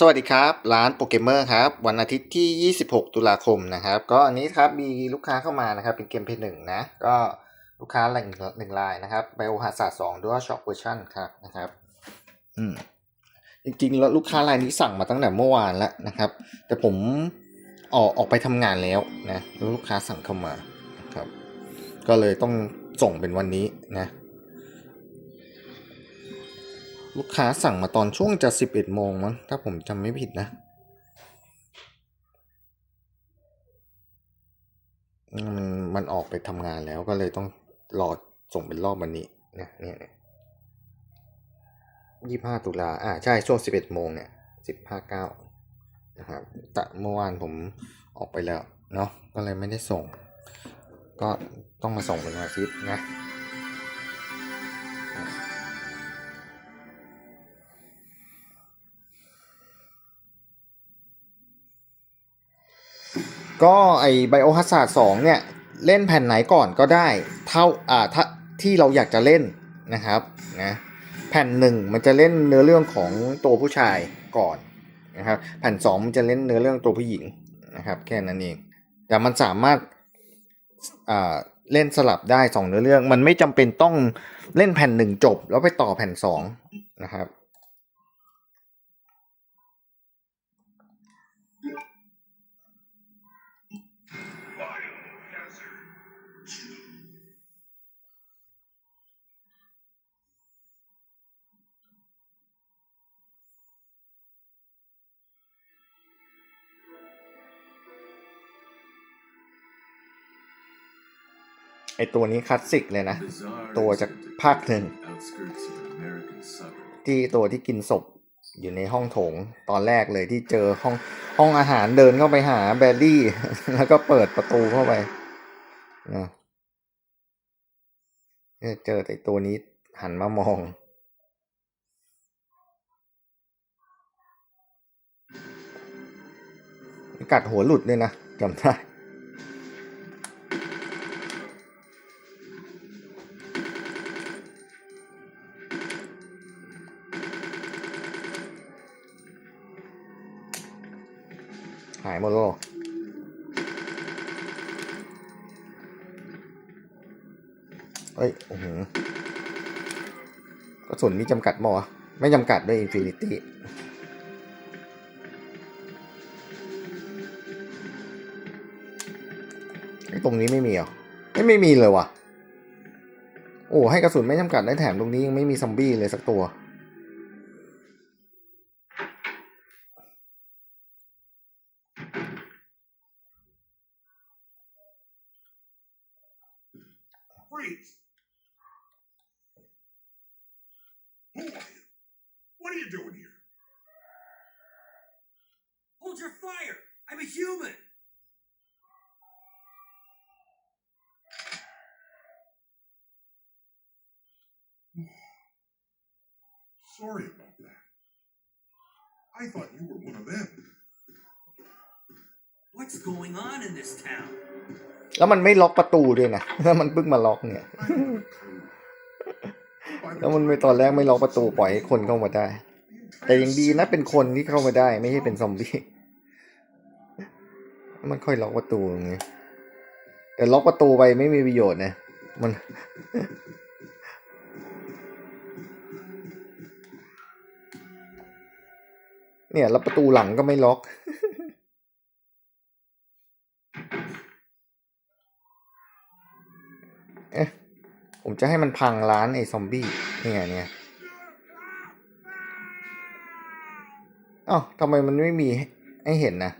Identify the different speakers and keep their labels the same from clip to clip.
Speaker 1: สวัสดีครับ ร้านโปเกมเมอร์ครับวันอาทิตย์ที่ 26 ตุลาคมนะครับ ก็อันนี้ครับมีลูกค้าเข้ามานะครับ เป็นเกมเพย์หนึ่งนะ ก็ลูกค้าหนึ่งหนึ่งรายนะครับไบโอฮาซาสองด้วยช็อคเวอร์ชันครับนะครับอืมจริงๆแล้วลูกค้ารายนี้สั่งมาตั้งแต่เมื่อวานแล้วนะครับ แต่ผมออกออกไปทำงานแล้วนะลูกค้าสั่งเข้ามานะครับ ก็เลยต้องส่งเป็นวันนี้นะ ลูกค้าสั่งมาตอนช่วงจะสิบเอ็ดโมงมั้งถ้าผมจำไม่ผิดนะมมันมันออกไปทำงานแล้วก็เลยต้องรอส่งเป็นรอบวันนี้นะเนี่ยยี่ห้าตุลาอ่าใช่ช่วงสิบเอ็ดโมงเนี่ยสิบห้าเก้านะครับแต่เมื่อวานผมออกไปแล้วเนาะก็เลยไม่ได้ส่ง ก็ต้องมาส่งเป็นวันอาทิตย์นะ ก็ไอไบโอฮัสซาสองเนี่ย เล่นแผ่นไหนก่อนก็ได้ เท่าอ่าถ้าที่เราอยากจะเล่นนะครับนะแผ่นหนึ่งมันจะเล่นเนื้อเรื่องของตัวผู้ชายก่อนนะครับแผ่นสองมันจะเล่นเนื้อเรื่องตัวผู้หญิงนะครับแค่นั้นเอง แต่มันสามารถอ่าเล่นสลับได้สองเนื้อเรื่อง มันไม่จำเป็นต้องเล่นแผ่นหนึ่งจบ แล้วไปต่อแผ่นสองนะครับ ไอตัวนี้คลาสสิกเลยนะ ตัวจากภาคหนึ่งที่ตัวที่กินศพอยู่ในห้องโถงตอนแรกเลยที่เจอห้องห้องอาหารเดินเข้าไปหาแบลลี่ แล้วก็เปิดประตูเข้าไปนะเจอแต่ตัวนี้หันมามองกัดหัวหลุดด้วยนะจำได้ายหมดแล้วเหรอเฮ้ย โอ้โหกระสุนมีจำกัดมั้วะไม่จำกัดด้วยอินฟินิตี้ไอ้ตรงนี้ไม่มีเหรอไม่ไม่มีเลยว่ะ โอ้ ให้กระสุนไม่จำกัดได้แถมตรงนี้ยังไม่มีซอมบี้เลยสักตัว
Speaker 2: Freeze! Who are you? What are you doing here?
Speaker 3: Hold your fire! I'm a human!
Speaker 2: Sorry about that. I thought you were one of them.
Speaker 3: What's going on in this town?
Speaker 1: แล้วมันไม่ล็อกประตูด้วยนะแล้วมันเพิ่งมาล็อกเนี่ย
Speaker 2: I have a clue. By the
Speaker 1: แล้วมันไม่
Speaker 2: time
Speaker 1: ตอนแรกไม่ล็อกประตูปล่อยให้คนเข้ามาได้
Speaker 2: you
Speaker 1: แต่ยังดีนะเป็นคนที่เข้ามาได้ ไม่ใช่เป็นซอมบี้มันค่อยล็อกประตูอย่างงี้แต่ล็อกประตูไปไม่มีประโยชน์นะมันเนี่ยแล้วประตูหลังก็ไม่ล็อก เอ๊ะ ผม จะให้มันพังร้านไอ้ซอมบี้นี่ไงเนี่ยอ้าวทำไมมันไม่มีให้เห็นนะ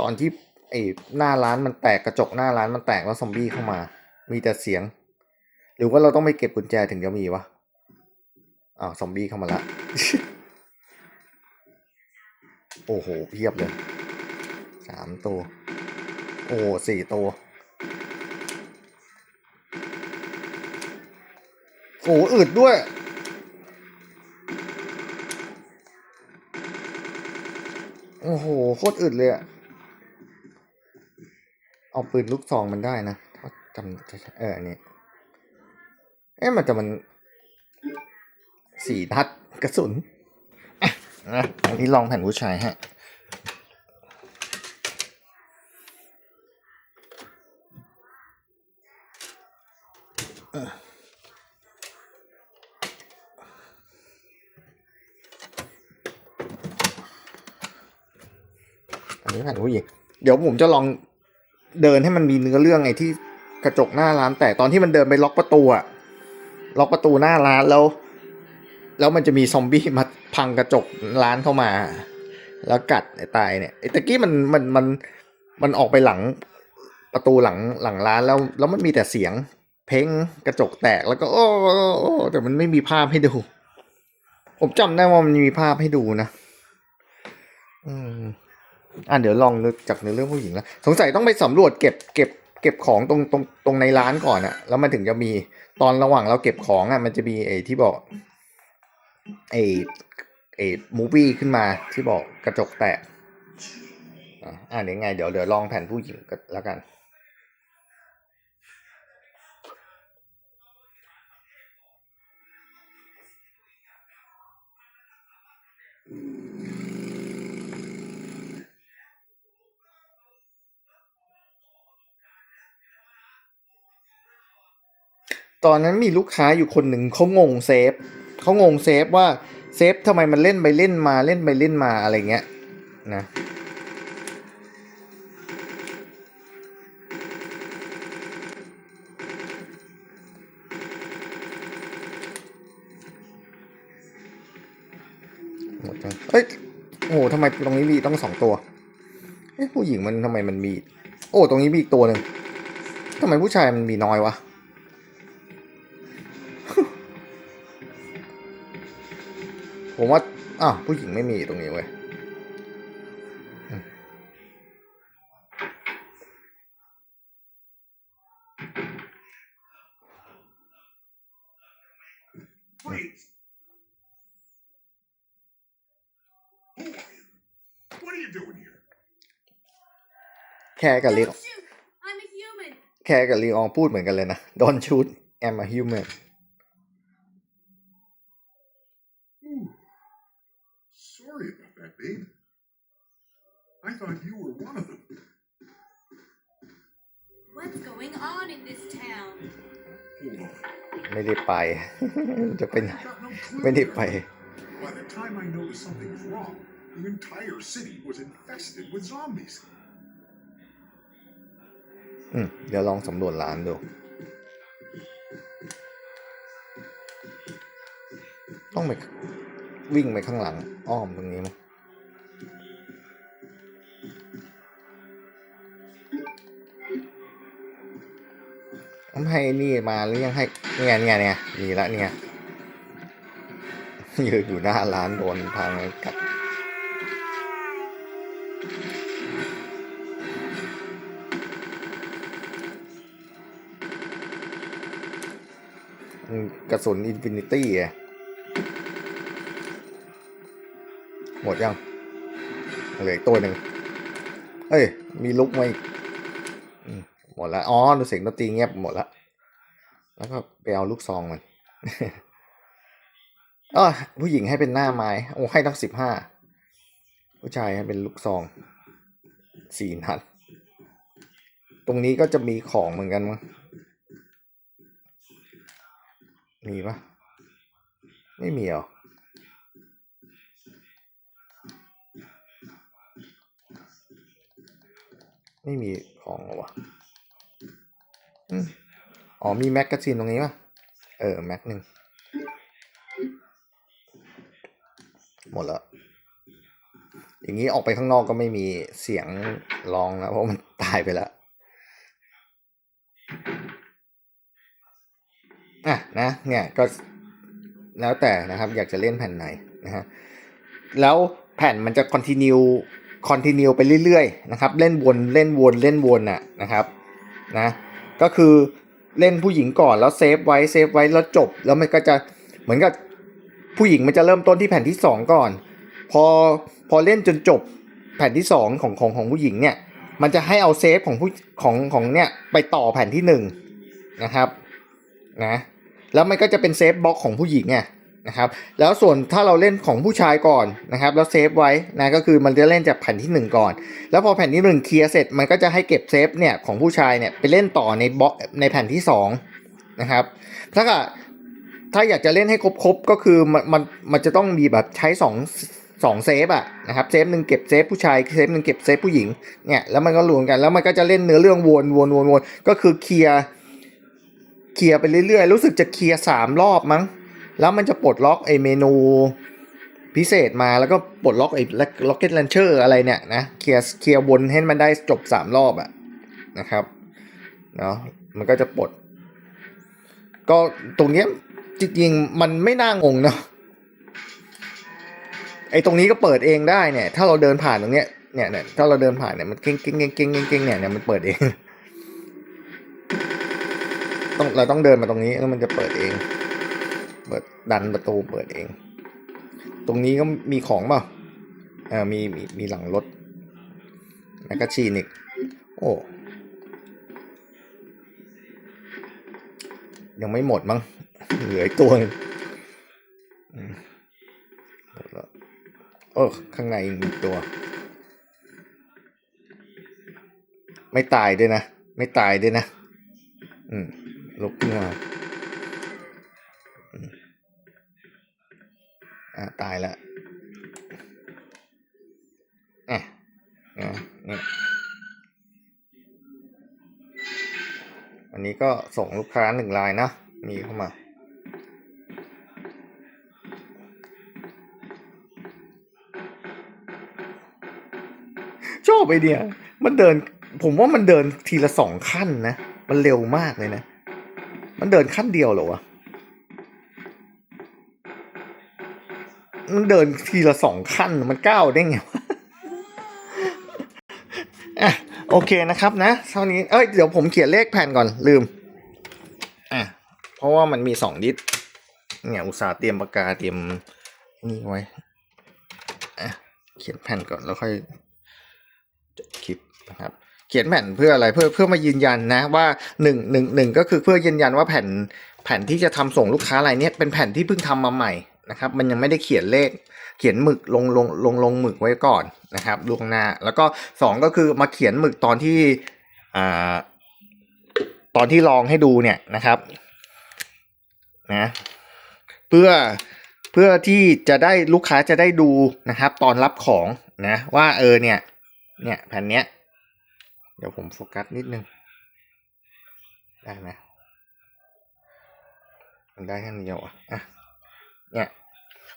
Speaker 1: ตอนที่ไอ้หน้าร้านมันแตกกระจกหน้าร้านมันแตกแล้วซอมบี้เข้ามา มีแต่เสียง หรือว่าเราต้องไปเก็บกุญแจถึงจะมีวะอ้าวซอมบี้เข้ามาละ โอ้โหเพียบเลยสามตัว โอ้สี่ตัว โอ้โหอึดด้วย โอ้โห โคตรอึดเลยอะเอาปืนลูกซองมันได้นะถ้าจำเอออันนี้ เอ๊ะมันจะมันสี่นัดกระสุน อะนะอันนี้ลองแผ่นผู้ชายฮะ นนี้แผ่นผู้หญิงเดี๋ยวผมจะลองเดินให้มันมีเนื้อเรื่องไอ้ที่กระจกหน้าร้าน แต่ตอนที่มันเดินไปล็อกประตูอะล็อกประตูหน้าร้านแล้ว แล้วมันจะมีซอมบี้มาพังกระจกร้านเข้ามา แล้วกัดไอ้ตายเนี่ยไอ้ตะกี้มันมันมันมันออกไปหลังประตูหลังหลังร้านแล้ว แล้วมันมีแต่เสียง เพ้งกระจกแตกแล้วก็ โอ้โอ้โอ้แต่มันไม่มีภาพให้ดู ผมจำได้ว่ามันมีภาพให้ดูนะ อืม อะเดี๋ยวลองนึกจากในเรื่องผู้หญิงแล้วสงสัยต้องไปสำรวจเก็บเก็บเก็บของตรงตรงตรงในร้านก่อนอะแล้วมันถึงจะมีตอนระหว่างเราเก็บของอะมันจะมีไอ้ที่บอกไอ้ไอ้มูวี่ขึ้นมาที่บอกกระจกแตกอะอะเดี๋ยวไงเดี๋ยวเดี๋ยวลองแผ่นผู้หญิงก็แล้วกัน ตอนนั้นมีลูกค้าอยู่คนหนึ่งเขางงเซฟเขางงเซฟว่าเซฟทำไมมันเล่นไปเล่นมาเล่นไปเล่นมาอะไรเงี้ยนะหมดจังเอ้ยโอ้โหทำไมตรงนี้มีต้องสองตัวเอ๊ะผู้หญิงมันทำไมมันมี โอ้ ตรงนี้มีอีกตัวหนึ่งทำไมผู้ชายมันมีน้อยวะ ผมว่าอ้าวผู้หญิงไม่มีตรงนี้เว้ยอืม
Speaker 2: Please. Who are you? What are you doing here?
Speaker 1: แคร์กับลี
Speaker 4: Don't shoot! I'm a human!
Speaker 1: แคร์กับลีอองพูดเหมือนกันเลยนะ Don't shoot I'm a human
Speaker 2: babe. I thought you were one of them.
Speaker 4: What's going on in this town?
Speaker 2: Hold on.
Speaker 1: ไม่ได้ไป จะเป็น
Speaker 2: I got no clue.
Speaker 1: ไม่ได้ไป
Speaker 2: By the time I noticed something was wrong, the entire city was infested with zombies.
Speaker 1: อืมเดี๋ยวลองสำรวจร้านดู ต้องไปวิ่งไปข้างหลัง อ้อมตรงนี้มั้ง ให้นี่มาหรือยังให้เนี่ยเนี่ยเนี่ยมีละเนี่ยยืนอยู่หน้าร้านโดนทางกัดกระสุนอินฟินิตี้อะหมดยังเหลืออีกตัวหนึ่งเอ้ย มีลุกมาอีกอืมหมดแล้วอ๋อดูเสียงดนตรีเงียบหมดแล้ว แล้วก็ไปเอาลูกซองมันอ๋อผู้หญิงให้เป็นหน้าไม้ โอ้ให้ตั้งสิบห้า ผู้ชายให้เป็นลูกซองสี่นัด ตรงนี้ก็จะมีของเหมือนกันมั้ง มีปะไม่มีหรอไม่มีของหรอวะอืม อ๋อมีแม็กกาซีนตรงนี้ป่ะ เออ แม็กหนึ่งหมดแล้ว อย่างนี้ออกไปข้างนอกก็ไม่มีเสียงร้องแล้วเพราะมันตายไปแล้วอะนะเนี่ยก็แล้วแต่นะครับ อยากจะเล่นแผ่นไหนนะฮะแล้วแผ่นมันจะ continue continue ไปเรื่อยๆนะครับ เล่นวนเล่นวนเล่นวนน่ะนะครับนะก็คือ เล่นผู้หญิงก่อนแล้วเซฟไว้เซฟไว้แล้วจบ แล้วมันก็จะเหมือนกับผู้หญิงมันจะเริ่มต้นที่แผ่นที่สองก่อน พอพอเล่นจนจบแผ่นที่สองของของของผู้หญิงเนี่ย มันจะให้เอาเซฟของผู้ของของเนี่ยไปต่อแผ่นที่หนึ่งนะครับนะแล้วมันก็จะเป็นเซฟบล็อกของผู้หญิงไง นะครับแล้วส่วนถ้าเราเล่นของผู้ชายก่อนนะครับแล้วเซฟไว้นะก็คือมันจะเล่นจากแผ่นที่หนึ่งก่อน แล้วพอแผ่นที่หนึ่งเคลียร์เสร็จมันก็จะให้เก็บเซฟเนี่ยของผู้ชายเนี่ยไปเล่นต่อในบล็อกในแผ่นที่สองนะครับถ้าถ้าอยากจะเล่นให้ครบๆก็คือมันมันมันจะต้องมีแบบใช้สองสองเซฟอะนะครับเซฟหนึ่งเก็บเซฟผู้ชายเซฟหนึ่งเก็บเซฟผู้หญิงเนี่ยแล้วมันก็รวมกันแล้วมันก็จะเล่นเนื้อเรื่องวนวนวนวนก็คือเคลียร์เคลียร์ไปเรื่อยๆ รู้สึกจะเคลียร์สามรอบมั้ง แล้วมันจะปลดล็อกไอเมนูพิเศษมาแล้วก็ปลดล็อกไอ้ล็อกเก็ตลันเชอร์อะไรเนี่ยนะเคลียร์เคลียร์วนให้มันได้จบสามรอบอะนะครับเนาะมันก็จะปลด ก็ตรงเนี้ยจริงๆมันไม่น่างงเนาะไอ้ตรงนี้ก็เปิดเองได้เนี่ย ถ้าเราเดินผ่านตรงเนี้ยเนี่ยเนี่ยถ้าเราเดินผ่านเนี่ยมันเก้งเก้งเก้งเก้งเก้งเก้งเนี่ยเนี่ยมันเปิดเองต้องเราต้องเดินมาตรงนี้แล้วมันจะเปิดเอง เปิดดันประตูเปิดเอง ตรงนี้ก็มีของเปล่าอ่ามีมีมีหลังรถแมกกาชีนอีกโอ้ยังไม่หมดมั้งเหลืออีกตัวนึงหมดแล้วเออข้างในอีกตัว ไม่ตายด้วยนะ ไม่ตายด้วยนะ อืมลุกขึ้นมา ได้แล้วอะอะอันนี้ก็ส่งลูกค้าหนึ่งรายนะ มีเข้ามาชอบไอเดียมันเดิน ผมว่ามันเดินทีละสองขั้นนะ มันเร็วมากเลยนะ มันเดินขั้นเดียวเหรอวะ มันเดินทีละสองขั้นมันก้าวได้ไงวะอะโอเคนะครับนะเท่านี้เอ้ยเดี๋ยวผมเขียนเลขแผ่นก่อนลืมอะเพราะว่ามันมีสองดิสเนี่ยอุตส่าห์เตรียมปากกาเตรียมนี่ไว้อะเขียนแผ่นก่อนแล้วค่อยจบคลิปนะครับเขียนแผ่นเพื่ออะไรเพื่อเพื่อมายืนยันนะว่าหนึ่งหนึ่งหนึ่งก็คือเพื่อยืนยันว่าแผ่นแผ่นที่จะทำส่งลูกค้ารายเนี้ยเป็นแผ่นที่เพิ่งทำมาใหม่ นะครับ มันยังไม่ได้เขียนเลข เขียนหมึกลงลงลงลงหมึกไว้ก่อนนะครับล่วงหน้า แล้วก็สองก็คือมาเขียนหมึกตอนที่อ่าตอนที่ลองให้ดูเนี่ยนะครับนะเพื่อเพื่อที่จะได้ลูกค้าจะได้ดูนะครับ ตอนรับของนะ ว่าเออเนี่ย เนี่ยแผ่นเนี้ย เดี๋ยวผมโฟกัสนิดนึงได้ไหมมันได้แค่นี้เหรอวอะเนี่ย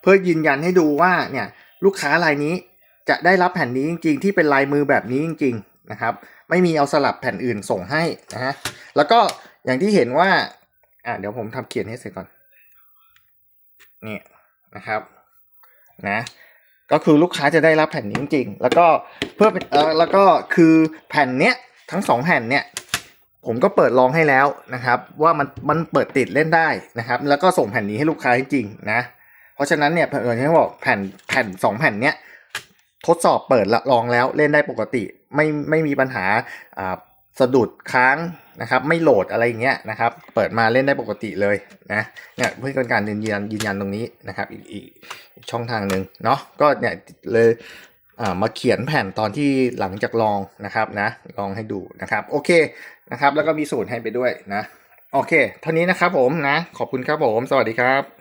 Speaker 1: เพื่อยืนยันให้ดูว่าเนี่ยลูกค้ารายนี้จะได้รับแผ่นนี้จริง ๆ ที่เป็นลายมือแบบนี้จริง ๆนะครับ ไม่มีเอาสลับแผ่นอื่นส่งให้นะฮะแล้วก็อย่างที่เห็นว่าอะเดี๋ยวผมทำเขียนให้เสร็จก่อนเนี่ยนะครับนะก็คือลูกค้าจะได้รับแผ่นนี้จริงๆแล้วก็เพื่อเป็นเออแล้วก็คือแผ่นเนี้ยทั้งสองแผ่นเนี่ยผมก็เปิดลองให้แล้วนะครับ ว่ามันมันเปิดติดเล่นได้นะครับ แล้วก็ส่งแผ่นนี้ให้ลูกค้าจริงๆนะ เพราะฉะนั้นเนี่ยอย่างที่บอกแผ่นแผ่นสองแผ่นเนี้ยทดสอบเปิดละลองแล้วเล่นได้ปกติไม่ไม่มีปัญหาอ่าสะดุดค้างนะครับ ไม่โหลดอะไรอย่างเงี้ยนะครับ เปิดมาเล่นได้ปกติเลยนะเนี่ยเพื่อเป็นการยืนยันยืนยันตรงนี้นะครับ อีกอีกอีกช่องทางหนึ่งเนาะก็เนี่ยเลยอ่ามาเขียนแผ่นตอนที่หลังจากลองนะครับนะลองให้ดูนะครับ โอเคนะครับ แล้วก็มีสูตรให้ไปด้วยนะ โอเค เท่านี้นะครับผมนะ ขอบคุณครับผม สวัสดีครับ